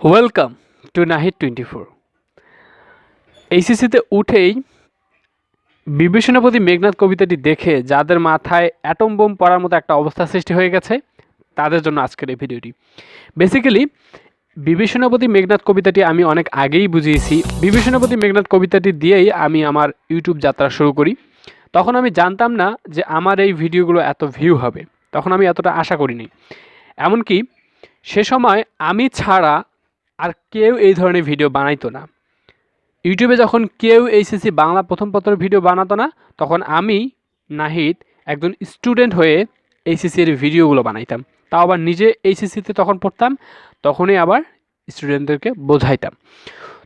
Welcome to Nahid twenty four এইসিসিতে উঠেই বিভীষণপতি মেঘনাথ কবিতাটি দেখে যাদের মাথায় অ্যাটম বোম পড়ার মতো একটা অবস্থা সৃষ্টি হয়ে গেছে, তাদের জন্য আজকের এই ভিডিওটি। বেসিক্যালি বিভীষণপতি মেঘনাথ কবিতাটি আমি অনেক আগেই বুঝিয়েছি। বিভীষণপতি মেঘনাথ কবিতাটি দিয়েই আমি আমার ইউটিউব যাত্রা শুরু করি। তখন আমি জানতাম না যে আমার এই ভিডিওগুলো এত ভিউ হবে। তখন আমি এতটা আশা করিনি। এমনকি সে সময় আমি ছাড়া আর কেউ এই ধরনের ভিডিও বানাইতো না। ইউটিউবে যখন কেউ এইচএসসি বাংলা প্রথম পত্রের ভিডিও বানাতো না, তখন আমি, নাহিদ, একজন স্টুডেন্ট হয়ে এইচএসসির ভিডিওগুলো বানাইতাম। তাও আবার নিজে এইচএসসিতে তখন পড়তাম, তখনই আবার স্টুডেন্টদেরকে বোঝাইতাম।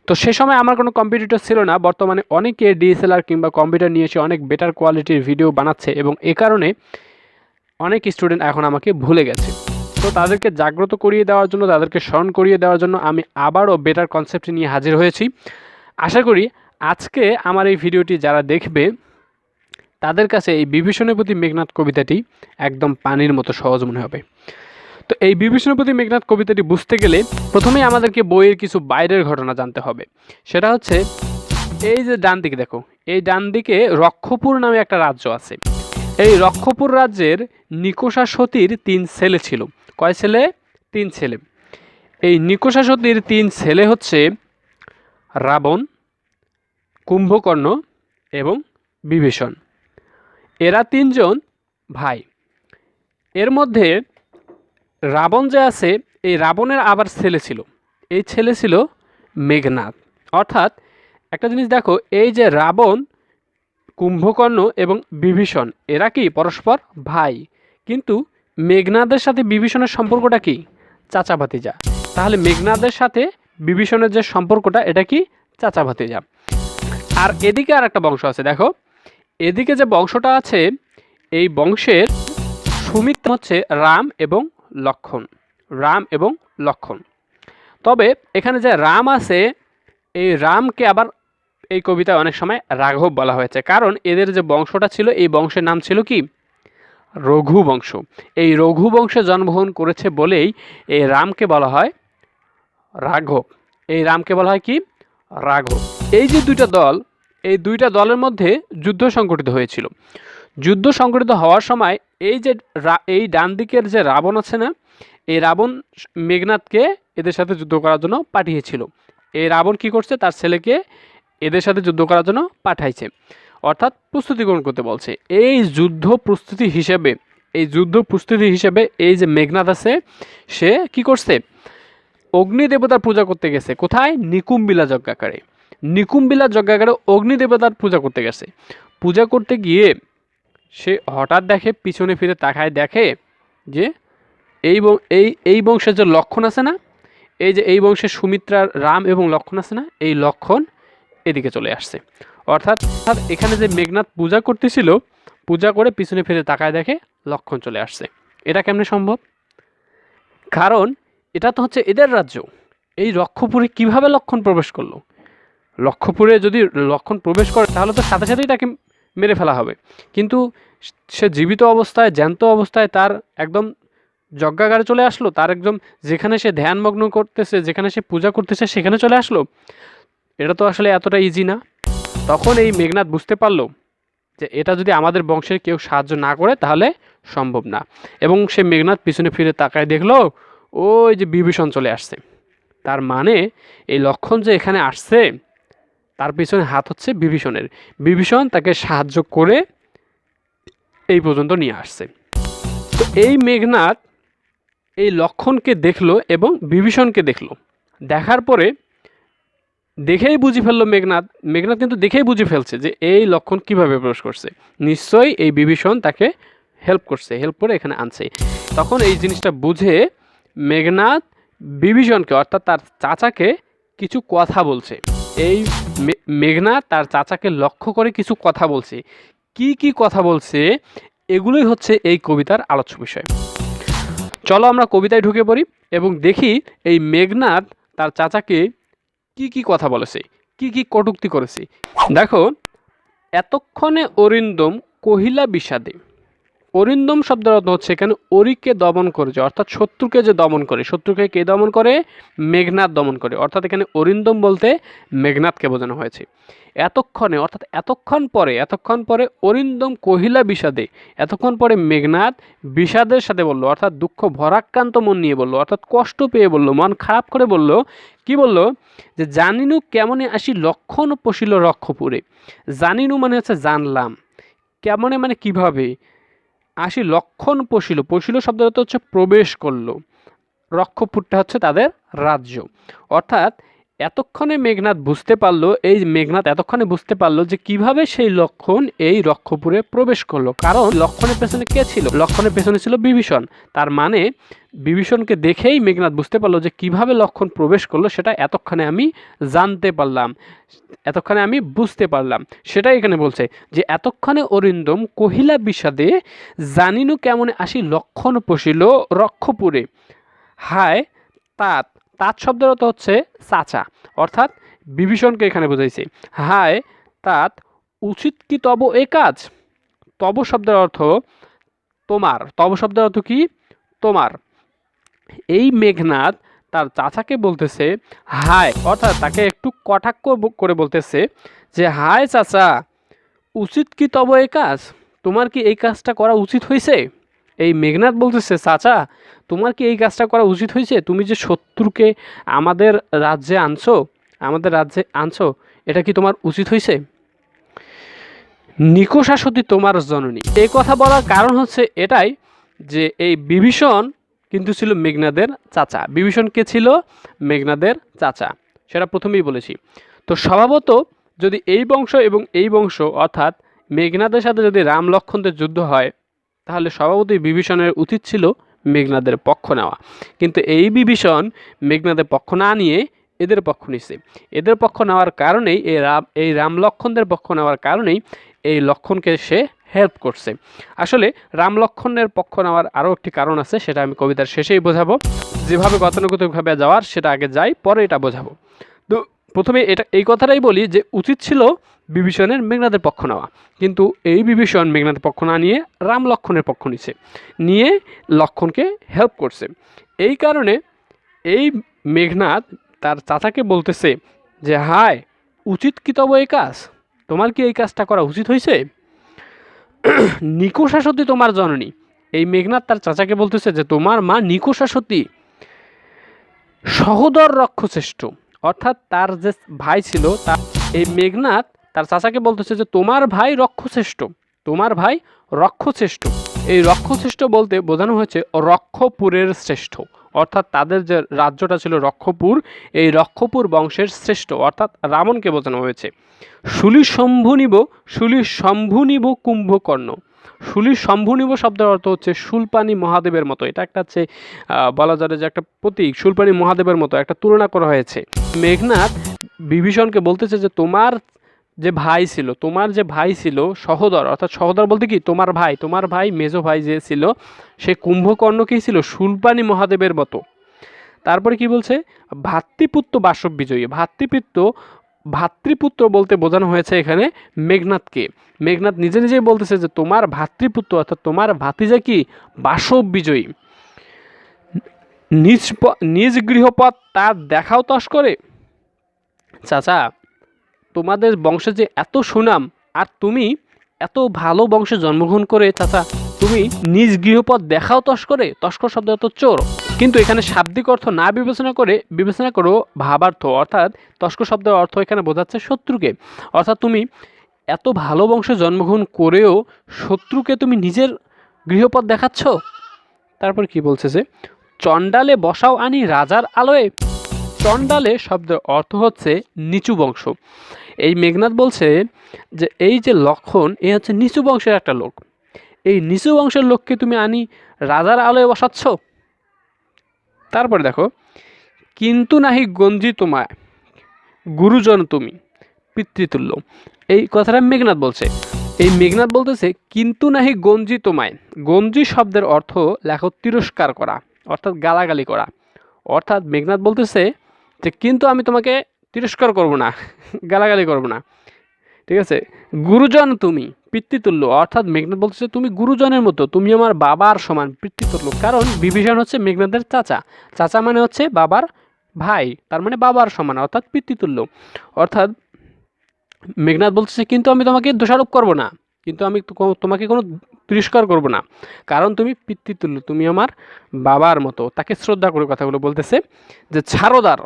তো সে সময় আমার কোনো কম্পিটিটর ছিল না, বর্তমানে অনেকে ডিএসএলআর কিংবা কম্পিউটার নিয়ে এসে অনেক বেটার কোয়ালিটির ভিডিও বানাচ্ছে এবং এ কারণে অনেক স্টুডেন্ট এখন আমাকে ভুলে গেছে। তো তাদেরকে জাগ্রত করিয়ে দেওয়ার জন্য, তাদেরকে স্মরণ করিয়ে দেওয়ার জন্য আমি আবারও বেটার কনসেপ্ট নিয়ে হাজির হয়েছি। আশা করি আজকে আমার এই ভিডিওটি যারা দেখবে, তাদের কাছে এই বিভীষণপতি মেঘনাথ কবিতাটি একদম পানির মতো সহজ মনে হবে। তো এই বিভীষণপতি মেঘনাথ কবিতাটি বুঝতে গেলে প্রথমেই আমাদেরকে বইয়ের কিছু বাইরের ঘটনা জানতে হবে। সেটা হচ্ছে, এই যে ডান দিকে দেখো, এই ডান দিকে রক্ষপুর নামে একটা রাজ্য আছে। এই রক্ষপুর রাজ্যের নিকোষা সতীর তিন ছেলে ছিল। কয় ছেলে? তিন ছেলে। এই নিকোষা সতীর তিন ছেলে হচ্ছে রাবণ, কুম্ভকর্ণ এবং বিভীষণ। এরা তিনজন ভাই। এর মধ্যে রাবণ যে আছে, এই রাবণের আবার ছেলে ছিল। এই ছেলে ছিল মেঘনাথ অর্থাৎ একটা জিনিস দেখো, এই যে রাবণ, কুম্ভকর্ণ এবং বিভীষণ, এরা কি পরস্পর ভাই। কিন্তু মেঘনাদের সাথে বিভীষণের সম্পর্কটা কি? চাচা ভাতিজা। তাহলে মেঘনাদের সাথে বিভীষণের যে সম্পর্কটা, এটা কি? চাচা ভাতিজা। আর এদিকে আর একটা বংশ আছে, দেখো। এদিকে যে বংশটা আছে, এই বংশের সুমিত্র হচ্ছে রাম এবং লক্ষণ। রাম এবং লক্ষণ। তবে এখানে যে রাম আছে, এই রামকে আবার এই কবিতায় অনেক সময় রাঘব বলা হয়েছে। কারণ এদের যে বংশটা ছিল, এই বংশের নাম ছিল কি? রঘু বংশ এই রঘু বংশে জন্মগ্রহণ করেছে বলেই এই রামকে বলা হয় রাঘব। এই রামকে বলা হয় কি? রাঘব। এই যে দুইটা দল, এই দুইটা দলের মধ্যে যুদ্ধ সংগঠিত হয়েছিল। যুদ্ধ সংগঠিত হওয়ার সময় এই যে এই ডান দিকের যে রাবণ আছে না, এই রাবণ মেঘনাথকে এদের সাথে যুদ্ধ করার জন্য পাঠিয়েছিল। এই রাবণ কি করছে? তার ছেলেকে এদের সাথে যুদ্ধ করার জন্য পাঠাইছে। অর্থাৎ প্রস্তুতি গ্রহণ করতে বলছে। এই যুদ্ধ প্রস্তুতি হিসেবে, এই যুদ্ধ প্রস্তুতি হিসেবে এই যে মেঘনাথ আছে, সে কি করছে? অগ্নি দেবতার পূজা করতে গেছে। কোথায়? নিকুম্বিলা যজ্ঞাকারে নিকুম্বিলা যজ্ঞাকারে অগ্নি দেবতার পূজা করতে গেছে। পূজা করতে গিয়ে সে হঠাৎ দেখে, পিছনে ফিরে তাকায় দেখে যে এই এই এই বংশের যে লক্ষণ আছে না, এই যে, এই বংশের সুমিত্রার রাম এবং লক্ষণ আছে না, এই লক্ষণ এদিকে চলে আসছে। অর্থাৎ এখানে যে মেঘনাথ পূজা করতেছিল, পূজা করে পিছনে ফিরে তাকায় দেখে লক্ষণ চলে আসছে। এটা কেমনে সম্ভব? কারণ এটা তো হচ্ছে এদের রাজ্য। এই লক্ষ্যপুরে কীভাবে লক্ষণ প্রবেশ করল? লক্ষ্যপুরে যদি লক্ষণ প্রবেশ করে, তাহলে তো সাথে সাথেই তাকে মেরে ফেলা হবে। কিন্তু সে জীবিত অবস্থায়, জ্যান্ত অবস্থায় তার একদম যজ্ঞাগারে চলে আসলো, তার একদম যেখানে সে ধ্যানমগ্ন করতেছে, যেখানে সে পূজা করতেছে, সেখানে চলে আসলো। এটা তো আসলে এতটা ইজি না। তখন এই মেঘনাথ বুঝতে পারল যে এটা যদি আমাদের বংশের কেউ সাহায্য না করে, তাহলে সম্ভব না। এবং সে মেঘনাথ পিছনে ফিরে তাকায় দেখল, ওই যে বিভীষণ চলে আসছে। তার মানে এই লক্ষণ যে এখানে আসছে, তার পিছনে হাত হচ্ছে বিভীষণের। বিভীষণ তাকে সাহায্য করে এই পর্যন্ত নিয়ে আসছে। তো এই মেঘনাথ এই লক্ষণকে দেখল এবং বিভীষণকে দেখল। দেখার পরে দেখেই বুঝে ফেলল মেঘনাথ মেঘনাথ কিন্তু দেখেই বুঝে ফেলছে যে এই লক্ষণ কীভাবে প্রবেশ করছে। নিশ্চয়ই এই বিভীষণ তাকে হেল্প করছে হেল্প করে এখানে আনছে। তখন এই জিনিসটা বুঝে মেঘনাথ বিভীষণকে, অর্থাৎ তার চাচাকে কিছু কথা বলছে। এই মেঘনাথ তার চাচাকে লক্ষ্য করে কিছু কথা বলছে। কি কি কথা বলছে? এগুলোই হচ্ছে এই কবিতার আলোচ্য বিষয়। চলো আমরা কবিতায় ঢুকে পড়ি এবং দেখি এই মেঘনাথ তার চাচাকে কি কি কথা বলেছে কি কি কটুক্তি করেছে দেখো এতক্ষণে অরিন্দম কহিলা বিষাদে অরিন্দম শব্দের অর্থ হচ্ছে এখানে অরিকে দমন করেছে অর্থাৎ শত্রুকে যে দমন করে, শত্রুকে কে দমন করে? মেঘনাথ দমন করে। অর্থাৎ এখানে অরিন্দম বলতে মেঘনাথকে বোঝানো হয়েছে। এতক্ষণে, অর্থাৎ এতক্ষণ পরে এতক্ষণ পরে অরিন্দম কহিলা বিষাদে, এতক্ষণ পরে মেঘনাথ বিষাদের সাথে বলল, অর্থাৎ দুঃখ ভরাক্রান্ত মন নিয়ে বলল, অর্থাৎ কষ্ট পেয়ে বলল, মন খারাপ করে বলল, কি বলল? যে, জানিনু কেমনে আসি লক্ষণ পশিল রক্ষপুরে। জানিনু মানে হচ্ছে জানলাম। কেমনে মানে কীভাবে? আসি লক্ষণ পশিল। পশিল শব্দটা হচ্ছে প্রবেশ করল। রক্ষপুরটা হচ্ছে তাদের রাজ্য। অর্থাৎ এতক্ষণে মেঘনাথ বুঝতে পারল, এই মেঘনাথ এতক্ষণে বুঝতে পারল যে কীভাবে সেই লক্ষণ এই রক্ষপুরে প্রবেশ করল। কারণ লক্ষণের পেছনে কে ছিল? লক্ষণের পেছনে ছিল বিভীষণ। তার মানে বিভীষণকে দেখেই মেঘনাথ বুঝতে পারল যে কীভাবে লক্ষণ প্রবেশ করল, সেটা এতক্ষণে আমি জানতে পারলাম। এতক্ষণে আমি বুঝতে পারলাম। সেটাই এখানে বলছে যে এতক্ষণে অরিন্দম কহিলা বিষাদে, জানিনু কেমন আসি লক্ষণ পশিল রক্ষপুরে? হায়, তাত তাত শব্দের অর্থ হচ্ছে চাচা অর্থাৎ বিভীষণকে এখানে বোঝাইছে। হায়, তাত উচিত কি তব এ কাজ? তব শব্দের অর্থ তোমার। তব শব্দের অর্থ কি? তোমার। এই মেঘনাথ তার চাচাকে বলতেছে, হায়, অর্থাৎ তাকে একটু কটাক্ষ করে বলতেছে যে, হায় চাচা, উচিত কি তব এ কাজ? তোমার কি এই কাজটা করা উচিত হয়েছে এই মেঘনাথ বলতেছে, চাচা, তোমার কি এই কাজটা করা উচিত হয়েছে? তুমি যে শত্রুকে আমাদের রাজ্যে আনছো, আমাদের রাজ্যে আনছো, এটা কি তোমার উচিত হয়েছে? নিকোষা সতী তোমার জননী। এই কথা বলার কারণ হচ্ছে এটাই যে এই বিভীষণ কিন্তু ছিল মেঘনাদের চাচা। বিভীষণ কে ছিল? মেঘনাদের চাচা। সেটা প্রথমেই বলেছি। তো স্বভাবত যদি এই বংশ এবং এই বংশ, অর্থাৎ মেঘনাদের সাথে যদি রাম লক্ষণদের যুদ্ধ হয় তাহলে স্বভাবতই বিভীষণের উচিত ছিল মেঘনাদের পক্ষ নেওয়া। কিন্তু এই বিভীষণ মেঘনাদের পক্ষ না নিয়ে এদের পক্ষ নিছে। এদের পক্ষ নেওয়ার কারণেই এই রাম এই রাম লক্ষণদের পক্ষ নেওয়ার কারণেই এই লক্ষণকে সে হেল্প করছে। আসলে রাম লক্ষণের পক্ষ নেওয়ার আরও একটি কারণ আছে, সেটা আমি কবিতার শেষেই বোঝাবো। যেভাবে গতানুগতিকভাবে যাওয়ার, সেটা আগে যাই, পরে এটা বোঝাবো। প্রথমে এটা, এই কথাটাই বলি যে উচিত ছিল বিভীষণের মেঘনাদের পক্ষ নেওয়া। কিন্তু এই বিভীষণ মেঘনাদের পক্ষ না নিয়ে রাম লক্ষণের পক্ষ নিছে, নিয়ে লক্ষণকে হেল্প করছে। এই কারণে এই মেঘনাদ তার চাচাকে বলতেছে যে, হায়, উচিত কি তব এই কাজ? তোমার কি এই কাজটা করা উচিত হয়েছে নিকোষা সতী তোমার জননী। এই মেঘনাথ তার চাচাকে বলতেছে যে, তোমার মা নিকোষা সতী সহোদর রক্ষশ্রেষ্ঠ অর্থাৎ তার যে ভাই ছিল, তার এই মেঘনাথ তার চাচাকে বলতেছে যে, তোমার ভাই রক্ষশ্রেষ্ঠ, তোমার ভাই রক্ষশ্রেষ্ঠ। এই রক্ষশ্রেষ্ঠ বলতে বোঝানো হয়েছে রক্ষপুরের শ্রেষ্ঠ। অর্থাৎ তাদের যে রাজ্যটা ছিল রক্ষপুর, এই রক্ষপুর বংশের শ্রেষ্ঠ। অর্থাৎ রাবণকে বোঝানো হয়েছে। শুলি শম্ভুনিব শুলি শম্ভুনিব কুম্ভকর্ণ। শুলি শম্ভুনিব শব্দের অর্থ হচ্ছে শুলপানি মহাদেবের মতো। এটা একটা হচ্ছে বলা যায় যে একটা প্রতীক শুলপানি মহাদেবের মতো একটা তুলনা করা হয়েছে। মেঘনাথ বিভীষণকে বলতেছে যে তোমার যে ভাই ছিল, তোমার যে ভাই ছিল সহোদর, অর্থাৎ সহোদর বলতে কি? তোমার ভাই তোমার ভাই, মেজো ভাই যে ছিল, সে কুম্ভকর্ণ কি ছিল শুলপানি মহাদেবের মতো। তারপরে কি বলছে? ভাতৃপুত্র বাসব বিজয়ী। ভাতৃপুত্র ভাতৃপুত্র বলতে বোঝানো হয়েছে এখানে মেঘনাথকে। মেঘনাথ নিজে নিজেই বলতেছে যে, তোমার ভাতৃপুত্র অর্থাৎ তোমার ভাতিজা কি? বাসব বিজয়ী। নিজ নিজ গৃহপথ তার দেখাও তস করে। চাচা, তোমাদের বংশে যে এত সুনাম, আর তুমি এত ভালো বংশে জন্মগ্রহণ করে, চাচা তুমি নিজ গৃহপথ দেখাও তস্করে, তস্কর শব্দ অর্থ চোর। কিন্তু এখানে শাব্দিক অর্থ না বিবেচনা করে, বিবেচনা করো ভাবার্থ, অর্থাৎ তস্কর শব্দের অর্থ এখানে বোঝাচ্ছে শত্রুকে। অর্থাৎ তুমি এত ভালো বংশে জন্মগ্রহণ করেও শত্রুকে তুমি নিজের গৃহপথ দেখাচ্ছ? তারপর কি বলছে যে, চণ্ডালে বসাও আনি রাজার আলোয়। চণ্ডালে শব্দের অর্থ হচ্ছে নিচু বংশ। এই মেঘনাথ বলছে যে, এই যে লক্ষণ, এ হচ্ছে নিচু বংশের একটা লোক। এই নিচু বংশের লোককে তুমি আনি রাজার আলোয় বসাচ্ছ? তারপরে দেখো, কিন্তু নাহি গঞ্জি তোমায়, গুরুজন তুমি, পিতৃতুল্য। এই কথাটা মেঘনাথ বলছে। এই মেঘনাথ বলতেছে, কিন্তু নাহি গঞ্জি তোমায়। গঞ্জি শব্দের অর্থ লেখো তিরস্কার করা, অর্থাৎ গালাগালি করা। অর্থাৎ মেঘনাথ বলতেছে যে, কিন্তু আমি তোমাকে তিরস্কার করব না, গালাগালি করব না। ঠিক আছে? গুরুজন তুমি, পিতৃতুল্য, অর্থাৎ মেঘনাথ বলতেছে তুমি গুরুজনের মতো, তুমি আমার বাবার সমান পিতৃতুল্য। কারণ বিভীষণ হচ্ছে মেঘনাথের চাচা। চাচা মানে হচ্ছে বাবার ভাই, তার মানে বাবার সমান, অর্থাৎ পিতৃতুল্য। অর্থাৎ মেঘনাথ বলতেছে, কিন্তু আমি তোমাকে দোষারোপ করব না, কিন্তু আমি তোমাকে কোনো তিরস্কার করব না। কারণ তুমি পিতৃতুল্য, তুমি আমার বাবার মতো। তাকে শ্রদ্ধা করে কথাগুলো বলতেছে যে ছাড়োদার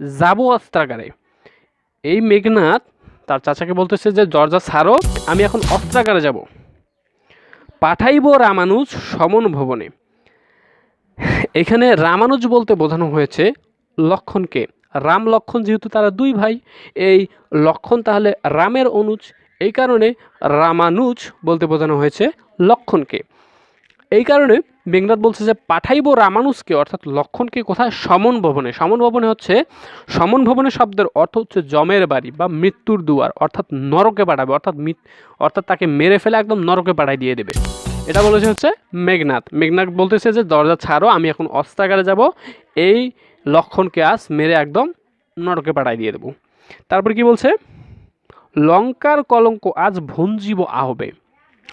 যাব অস্ত্রাগারে। এই মেঘনাথ তার চাচাকে বলতেছে যে, দরজা ছাড়ো, আমি এখন অস্ত্রাগারে যাব। পাঠাইব রামানুজ সমন ভবনে। এখানে রামানুজ বলতে বোঝানো হয়েছে লক্ষণকে। রাম লক্ষণ যেহেতু তারা দুই ভাই, এই লক্ষণ তাহলে রামের অনুজ, এই কারণে রামানুজ বলতে বোঝানো হয়েছে লক্ষণকে। এই কারণে মেঘনাথ বলছে যে পাঠাইব রামানুজকে, অর্থাৎ লক্ষণকে কোথায়? সমন ভবনে। সমন ভবনে হচ্ছে, সমন ভবনে শব্দের অর্থ হচ্ছে জমের বাড়ি বা মৃত্যুর দুয়ার, অর্থাৎ নরকে পাঠাবে, অর্থাৎ অর্থাৎ তাকে মেরে ফেলে একদম নরকে পাঠাই দিয়ে দেবে। এটা বলেছে হচ্ছে মেঘনাথ মেঘনাথ বলতেছে যে, দরজা ছাড়ো, আমি এখন অস্ত্রাগারে যাব, এই লক্ষণকে আজ মেরে একদম নরকে পাঠাই দিয়ে দেবো। তারপর কি বলছে? লঙ্কার কলঙ্ক আজ ভঞ্জীব আহবে।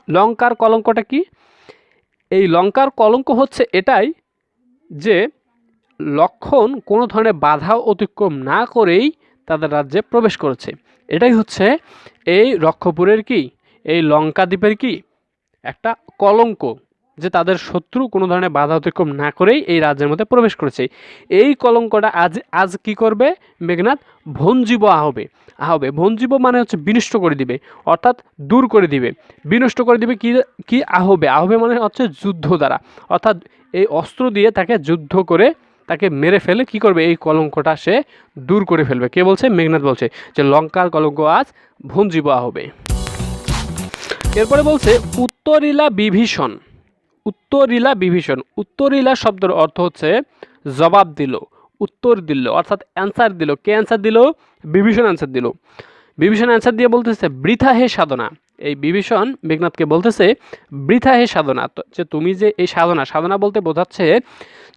লঙ্কার কলঙ্কটা কি? এই লঙ্কার কলঙ্ক হচ্ছে এটাই যে লক্ষণ কোনো ধরনের বাধা অতিক্রম না করেই তাদের রাজ্যে প্রবেশ করেছে। এটাই হচ্ছে এই রক্ষপুরের কি? এই লঙ্কা দ্বীপের কি? একটা কলঙ্ক। যে তাদের শত্রু কোনো ধরনের বাধা অতিক্রম না করেই এই রাজ্যের মধ্যে প্রবেশ করেছে। এই কলঙ্কটা আজ আজ কি করবে মেঘনাথ ভঞ্জীব আহবে। আহবে। ভঞ্জীব মানে হচ্ছে বিনষ্ট করে দিবে, অর্থাৎ দূর করে দিবে। বিনষ্ট করে দিবে কি কি আহবে? আহবে মানে হচ্ছে যুদ্ধ দ্বারা। অর্থাৎ এই অস্ত্র দিয়ে তাকে যুদ্ধ করে তাকে মেরে ফেলে কি করবে? এই কলঙ্কটা সে দূর করে ফেলবে। কে বলছে? মেঘনাথ বলছে যে লঙ্কার কলঙ্ক আজ ভঞ্জীব আহবে। এরপরে বলছে উত্তরিলা বিভীষণ। উত্তরিলা বিভীষণ। উত্তরিলা শব্দের অর্থ হচ্ছে জবাব দিল, উত্তর দিল, অর্থাৎ অ্যান্সার দিল। কে অ্যান্সার দিল? বিভীষণ অ্যান্সার দিল। বিভীষণ অ্যান্সার দিয়ে বলতেছে, বৃথা হে সাধনা। এই বিভীষণ মেঘনাথকে বলতেছে, বৃথা হে সাধনা। যে তুমি যে এই সাধনা সাধনা বলতে বোঝাচ্ছে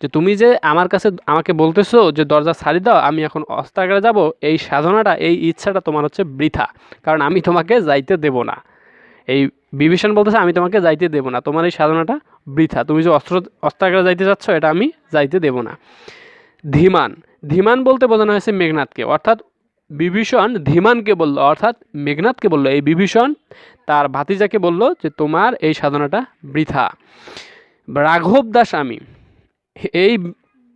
যে তুমি যে আমার কাছে আমাকে বলতেছো যে দরজা ছাড়ি দাও, আমি এখন অস্ত্রাগারে যাব, এই সাধনাটা, এই ইচ্ছাটা তোমার হচ্ছে বৃথা। কারণ আমি তোমাকে যাইতে দেব না। এই বিভীষণ বলতেছে, আমি তোমাকে যাইতে দেব না। তোমার এই সাধনাটা বৃথা। তুমি যে অস্ত্র অস্ত্রাগারে যাইতে চাচ্ছ এটা আমি যাইতে দেব না। ধীমান। ধীমান বলতে বোঝানো হয়েছে মেঘনাথকে। অর্থাৎ বিভীষণ ধীমানকে বলল, অর্থাৎ মেঘনাথকে বলল। এই বিভীষণ তার ভাতিজাকে বলল যে, তোমার এই সাধনাটা বৃথা। রাঘব দাস আমি। এই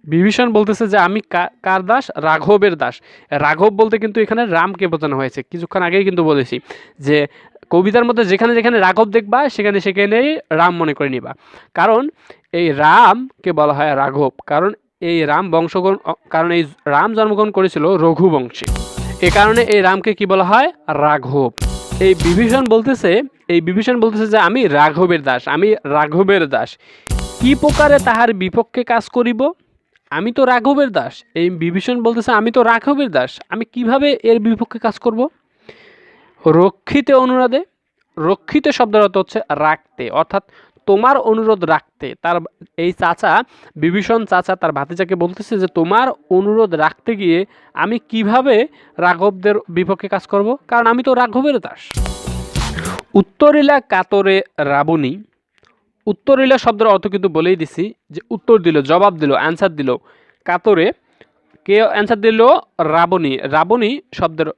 বিভীষণ বলতেছে যে, আমি কার দাস? রাঘবের দাস। রাঘব বলতে কিন্তু এখানে রামকে বোঝানো হয়েছে। কিছুক্ষণ আগেই কিন্তু বলেছি যে কবিতার মধ্যে যেখানে যেখানে রাঘব দেখবা, সেখানে সেখানেই রাম মনে করে নিবা। কারণ এই রামকে বলা হয় রাঘব? কারণ এই রাম বংশগ্রহণ কারণ এই রাম জন্মগ্রহণ করেছিল রঘু বংশে এ কারণে এই রামকে কি বলা হয়? রাঘব। এই বিভীষণ বলতেছে, এই বিভীষণ বলতেছে যে আমি রাঘবের দাস, আমি রাঘবের দাস। কি প্রকারে তাহার বিপক্ষে কাজ করিব? আমি তো রাঘবের দাস। এই বিভীষণ বলতেছে, আমি তো রাঘবের দাস। আমি কীভাবে এর বিপক্ষে কাজ করব? রক্ষিতে অনুরাধে, রক্ষিত শব্দের অর্থ হচ্ছে রাখতে, অর্থাৎ তোমার অনুরোধ রাখতে। তার এই চাচা, বিভীষণ চাচা তার ভাতিজাকে বলতেছে যে, তোমার অনুরোধ রাখতে গিয়ে আমি কীভাবে রাঘবদের বিপক্ষে কাজ করব? কারণ আমি তো রাঘবের দাস। উত্তরিলা কাতরে রাবণী উত্তরিলা শব্দের অর্থ কিন্তু বলেই দিছি যে, উত্তর দিল, জবাব দিল অ্যান্সার দিল কাতরে। কে অ্যান্সার দিল? রাবণী। রাবণী শব্দের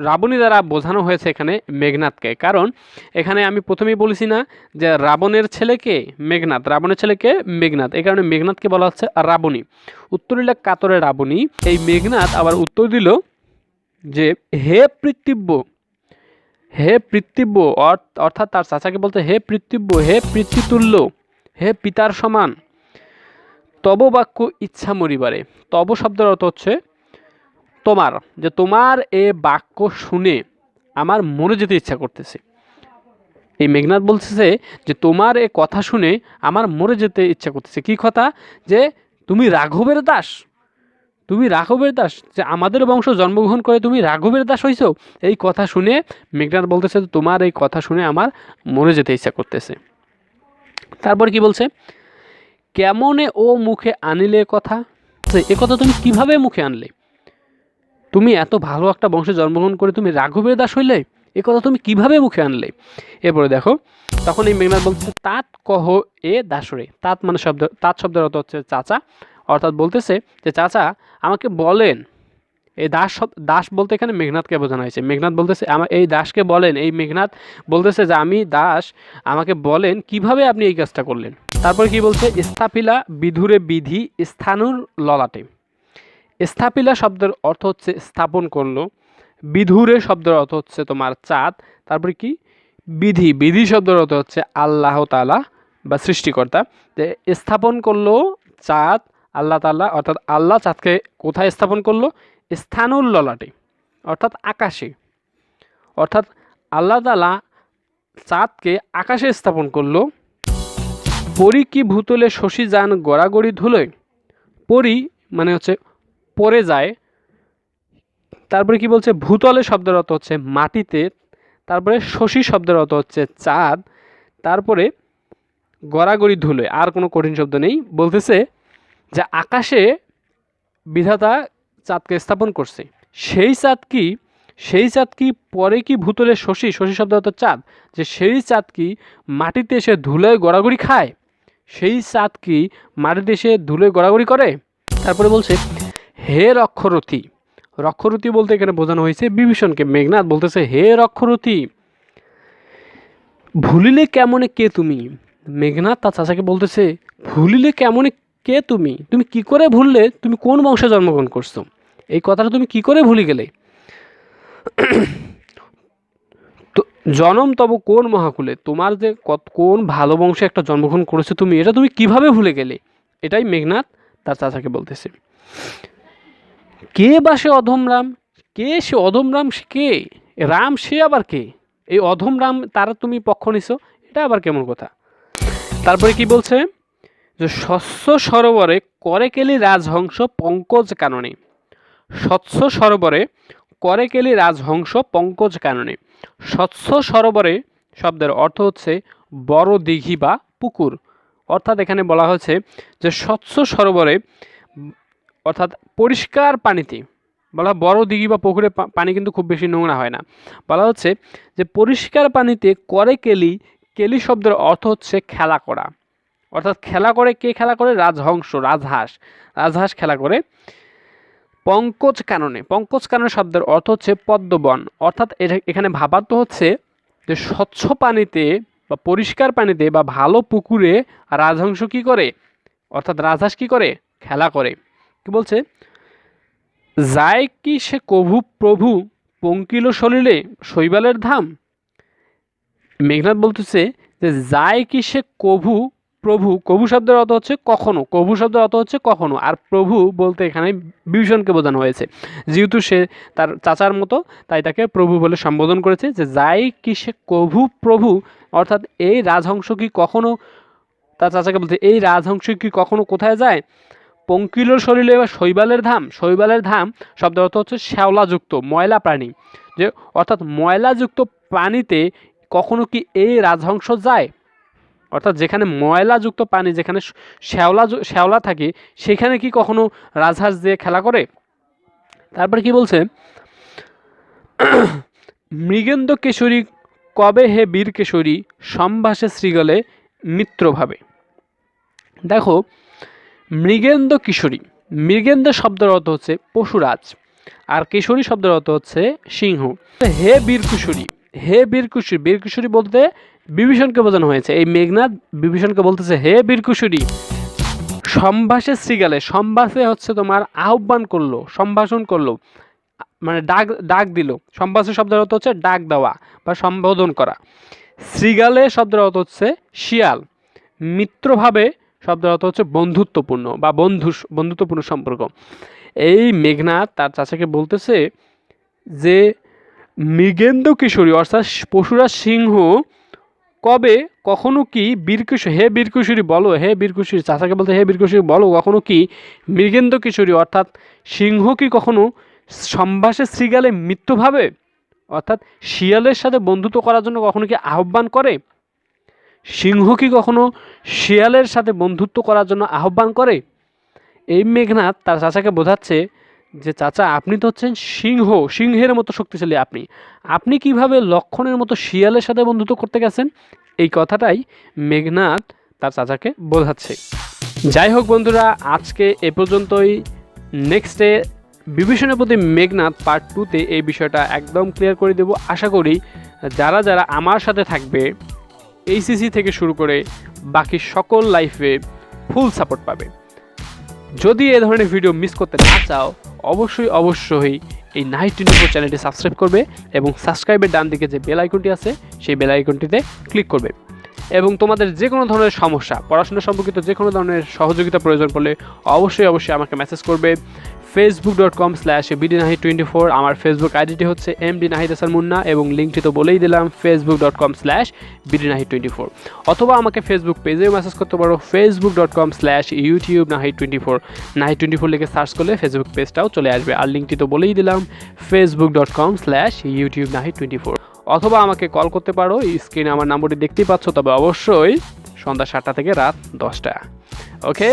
রাবণী দ্বারা বোঝানো হয়েছে এখানে মেঘনাথকে। কারণ এখানে আমি প্রথমেই বলেছি না যে রাবণের ছেলেকে মেঘনাথ, রাবণের ছেলেকে মেঘনাথ। এই কারণে মেঘনাথকে বলা হচ্ছে রাবণী। উত্তরিলা কাতরে রাবণী। এই মেঘনাথ আবার উত্তর দিল যে হে পৃথিব্য হে পৃথিব্য, অর্থ- অর্থাৎ তার চাচাকে বলতে হে পৃথিব্য, হে পিতৃতুল্য হে পিতার সমান। তব বাক্য ইচ্ছা মরিবারে। তব শব্দের অর্থ হচ্ছে তোমার, যে তোমার এ বাক্য শুনে আমার মরে যেতে ইচ্ছা করতেছে। এই মেঘনাথ বলতেছে যে তোমার এ কথা শুনে আমার মরে যেতে ইচ্ছা করতেছে। কি কথা? যে তুমি রাঘবের দাস, তুমি রাঘবের দাস, যে আমাদের বংশ জন্মগ্রহণ করে তুমি রাঘবের দাস হইছো। এই কথা শুনে মেঘনাথ বলতেছে তোমার এই কথা শুনে আমার মরে যেতে ইচ্ছা করতেছে। তারপর কি বলছে? কেমনে ও মুখে আনিলে কথা? এ কথা তুমি কীভাবে মুখে আনলে? তুমি এত ভালো একটা বংশে জন্মগ্রহণ করে তুমি রাঘবের দাস হইলে? এ কথা তুমি কীভাবে মুখে আনলে? এরপরে দেখো, তখন এই মেঘনাথ বলছে তাঁত কহ এ দাসরে। তাঁত মানে শব্দ, তাঁত শব্দের অর্থ হচ্ছে চাচা। অর্থাৎ বলতেছে যে, চাচা, আমাকে বলেন। এই দাস দাস বলতে এখানে মেঘনাথকে বোঝানো হয়েছে। মেঘনাথ বলতেছে আমার এই দাসকে বলেন। এই মেঘনাথ বলতেছে যে, আমি দাস, আমাকে বলেন কীভাবে আপনি এই কাজটা করলেন? তারপরে কি বলছে, স্থাপিলা বিধুরে বিধি স্থানুর ললাটে। স্থাপিলা শব্দের অর্থ হচ্ছে স্থাপন করল। বিধুরে শব্দের অর্থ হচ্ছে তোমার চাঁদ। তারপরে কি? বিধি। বিধি শব্দের অর্থ হচ্ছে আল্লাহ তালা বা সৃষ্টিকর্তা। যে স্থাপন করল চাঁদ, আল্লাহ তাল্লাহ অর্থাৎ আল্লাহ চাঁদকে কোথায় স্থাপন করল? স্থানুল ললাটে অর্থাৎ আকাশে। অর্থাৎ আল্লাহ তালা চাঁদকে আকাশে স্থাপন করল। পরি কি ভূতলে শশী যান গড়াগড়ি ধুলোয়। পরি মানে হচ্ছে পড়ে যায়, তারপরে কি বলছে? ভূতলে শব্দের অর্থ হচ্ছে মাটিতে, তারপরে শশী শব্দের অর্থ হচ্ছে চাঁদ, তারপরে গড়াগড়ি ধুলোয় আর কোনো কঠিন শব্দ নেই। বলতেছে যে আকাশে বিধাতা চাঁদকে স্থাপন করছে। সেই চাঁদ কি? সেই চাঁদ কি পরে কি ভূতলে শশী? শশী শব্দ অর্থ চাঁদ। যে সেই চাঁদ কি মাটিতে এসে ধুলোয় গড়াগড়ি খায়? সেই চাঁদ কি মাটিতে এসে ধুলোয় গড়াগড়ি করে? তারপরে বলছে হে রক্ষরথী। রক্ষরথী বলতে এখানে বোঝানো হয়েছে বিভীষণকে। মেঘনাথ বলতেছে, হে রক্ষরথী, ভুলিলে কেমনে কে তুমি? মেঘনাথ তার চাচাকে বলতেছে, ভুলিলে কেমনে কে তুমি? তুমি কি করে ভুললে? তুমি কোন বংশে জন্মগ্রহণ করছ? এই কথাটা তুমি কি করে ভুলে গেলে? তো জনম তব কোন মহাকুলে? তোমার যে কত- কোন ভালো বংশে একটা জন্মগ্রহণ করেছ তুমি, এটা তুমি কীভাবে ভুলে গেলে? এটাই মেঘনাথ তার চাচাকে বলতেছে। কে বা সে অধম রাম? কে সে অধম রাম সে কে? রাম সে আবার কে? এই অধম রাম তার তুমি পক্ষ নিছো, এটা আবার কেমন কথা? তারপরে কি বলছে? যে স্বচ্ছ সরোবরে করে কেলি রাজহংস পঙ্কজ কাননে। স্বচ্ছ সরোবরে করে কেলি রাজহংস পঙ্কজ কাননে। স্বচ্ছ সরোবরে শব্দের অর্থ হচ্ছে বড় দিঘি বা পুকুর। অর্থাৎ এখানে বলা হয়েছে যে স্বচ্ছ সরোবরে অর্থাৎ পরিষ্কার পানিতে, বলা বড় দিঘি বা পুকুরে পানি কিন্তু খুব বেশি নোংরা হয় না। বলা হচ্ছে যে পরিষ্কার পানিতে করে কেলি কেলি শব্দের অর্থ হচ্ছে খেলা করা। অর্থাৎ খেলা করে কে খেলা করে? রাজহংস, রাজহাঁস। রাজহাঁস খেলা করে পঙ্কজ কাননে। পঙ্কজ কানন শব্দের অর্থ হচ্ছে পদ্মবন। অর্থাৎ এখানে ভাবার্থ হচ্ছে যে স্বচ্ছ পানিতে বা পরিষ্কার পানিতে বা ভালো পুকুরে রাজহংস কি করে? অর্থাৎ রাজহাঁস কি করে? খেলা করে। কি বলছে? যায় কি সে কভু প্রভু পঙ্কিল সলিলে শৈবালের ধাম? মেঘনাথ বলতেছে যে, যায় কি সে কভু প্রভু? কভু শব্দের অর্থ হচ্ছে কখনো, কভু শব্দের অর্থ হচ্ছে কখনো। আর প্রভু বলতে এখানে বিভীষণকে বোঝানো হয়েছে। যেহেতু সে তার চাচার মতো, তাই তাকে প্রভু বলে সম্বোধন করেছে যে যাই কি সে কভু প্রভু? অর্থাৎ এই রাজহংস কি কখনো, তার চাচাকে বলতে এই রাজহংস কি কখনো কোথায় যায়? পঙ্কিল শরীরে বা শৈবালের ধাম শৈবালের ধাম শব্দের অর্থ হচ্ছে শ্যাওলাযুক্ত, ময়লা প্রাণী। যে অর্থাৎ ময়লাযুক্ত প্রাণীতে কখনো কি এই রাজহংস যায়? অর্থাৎ যেখানে ময়লাযুক্ত পানি, যেখানে শ্যাওলা শ্যাওলা থাকে, সেখানে কি কখনো রাজহাঁস দিয়ে খেলা করে? তারপরে কি বলছে? মৃগেন্দ্র কেশরী কবে হে বীর কেশরী সম্ভাসে শ্রীগলে মিত্রভাবে দেখো মৃগেন্দ্র কিশোরী। মৃগেন্দ্র শব্দের অর্থ হচ্ছে পশুরাজ। আর কিশোরী শব্দের অর্থ হচ্ছে সিংহ। হে বীর কিশোরী হে বীর কিশোরী বীর কিশোরী বলতে বিভীষণকে বোঝানো হয়েছে। এই মেঘনাথ বিভীষণকে বলতেছে, হে বীর কিশোরী সম্ভাসে শ্রীগালে সম্ভাসে হচ্ছে তোমার আহ্বান করল, সম্ভাষণ করল মানে ডাক ডাক দিল। সম্ভাষণ শব্দের অর্থ হচ্ছে ডাক দেওয়া বা সম্বোধন করা। শ্রীগালে শব্দের অর্থ হচ্ছে শিয়াল। মিত্রভাবে শব্দের অর্থ হচ্ছে বন্ধুত্বপূর্ণ বা বন্ধু, বন্ধুত্বপূর্ণ সম্পর্ক। এই মেঘনাথ তার চাচাকে বলতেছে যে মৃগেন্দ্র কিশোরী অর্থাৎ পশুরা সিংহ কবে, কখনো কি বীরকিশোর, হে বীরকিশোরী বলো, হে বীরকিশোরী, চাচাকে বলতে হে বীরকিশোরী বলো, কখনো কি মৃগেন্দ্র কিশোরী অর্থাৎ সিংহ কি কখনো সম্ভাসে শ্রীগালে মৃত্যুভাবে অর্থাৎ শিয়ালের সাথে বন্ধুত্ব করার জন্য কখনো কি আহ্বান করে? সিংহ কি কখনো শিয়ালের সাথে বন্ধুত্ব করার জন্য আহ্বান করে? এই মেঘনাথ তার চাচাকে বোঝাচ্ছে যে, চাচা, আপনি তো হচ্ছেন সিংহ, সিংহের মতো শক্তিশালী আপনি। আপনি কীভাবে লক্ষণের মতো শিয়ালের সাথে বন্ধুত্ব করতে গেছেন? এই কথাটাই মেঘনাথ তার চাচাকে বোঝাচ্ছে। যাই হোক বন্ধুরা, আজকে এ পর্যন্তই। নেক্সটে বিভীষণের প্রতি মেঘনাথ পার্ট টুতে এই বিষয়টা একদম ক্লিয়ার করে দেব। আশা করি যারা যারা আমার সাথে থাকবে এইসিসি থেকে শুরু করে বাকি সকল লাইফে ফুল সাপোর্ট পাবে। যদি এ ধরনের ভিডিও মিস করতে না চাও, অবশ্যই অবশ্যই এই নাইট টোয়েন্টি ফোর চ্যানেলটি সাবস্ক্রাইব করবে এবং সাবস্ক্রাইবের ডান দিকে যে বেল আইকনটি আছে, সেই বেল আইকনটিতে ক্লিক করবে। এবং তোমাদের যে কোনো ধরনের সমস্যা, পড়াশোনা সম্পর্কিত যে কোনো ধরনের সহযোগিতা প্রয়োজন পড়লে অবশ্যই অবশ্যই আমাকে মেসেজ করবে। Facebook dot com slash BD Nahid twenty four আমার ফেসবুক আইডিটি হচ্ছে এম ডি নাহিদ হাসান মুন্না এবং লিঙ্কটি তো বলেই দিলাম Facebook dot com slash BD Nahid twenty four অথবা আমাকে ফেসবুক পেজেও মেসেজ করতে পারো Facebook dot com slash YouTube Nahid twenty four Nahid twenty four লিখে সার্চ করলে ফেসবুক পেজটাও চলে আসবে। আর লিঙ্কটি তো বলেই দিলাম Facebook dot com slash YouTube Nahid twenty four অথবা আমাকে কল করতে পারো স্ক্রিনে আমার নাম্বারটি দেখতেই পাচ্ছ, তবে অবশ্যই সন্ধ্যা সাতটা থেকে রাত দশটা। ওকে